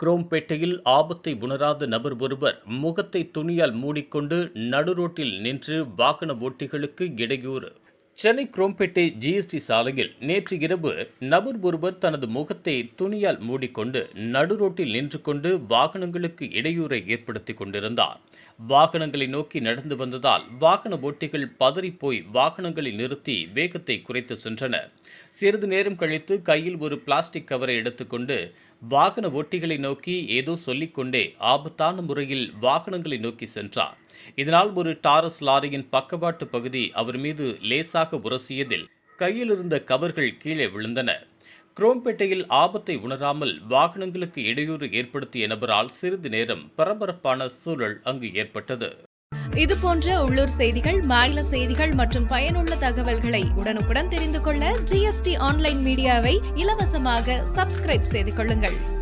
குரோம்பேட்டையில் ஆபத்தை உணராத நபர் ஒருவர் முகத்தை துணியால் மூடிக்கொண்டு நடுரோட்டில் நின்று வாகன ஓட்டிகளுக்கு இடையூறு. சென்னை குரோம்பேட்டை ஜிஎஸ்டி சாலையில் நேற்று இரவு நபர் ஒருவர் தனது முகத்தை துணியால் மூடிக்கொண்டு நடுரோட்டில் நின்று கொண்டு வாகனங்களுக்கு இடையூறை ஏற்படுத்தி கொண்டிருந்தார். வாகனங்களை நோக்கி நடந்து வந்ததால் வாகன ஓட்டிகள் பதறிப்போய் வாகனங்களை நிறுத்தி வேகத்தை குறைத்து சென்றனர். சிறிது நேரம் கழித்து கையில் ஒரு பிளாஸ்டிக் கவரை எடுத்துக்கொண்டு வாகன ஓட்டிகளை நோக்கி ஏதோ சொல்லிக்கொண்டே ஆபத்தான முறையில் வாகனங்களை நோக்கி சென்றார். இதனால் ஒரு டாரஸ் லாரியின் பக்கவாட்டு பகுதி அவர் மீது லேசாக உரசியதில் கையில் இருந்த கவர்கள் கீழே விழுந்தன. குரோம்பேட்டையில் ஆபத்தை உணராமல் வாகனங்களுக்கு இடையூறு ஏற்படுத்திய நபரால் சிறிது நேரம் பரபரப்பான சூழல் அங்கு ஏற்பட்டது. இது போன்ற உள்ளூர் செய்திகள் மாநில செய்திகள் மற்றும் பயனுள்ள தகவல்களை உடனுக்குடன் தெரிந்து கொள்ள ஜிஎஸ்டி ஆன்லைன் மீடியாவை இலவசமாக சப்ஸ்கிரைப் செய்து கொள்ளுங்கள்.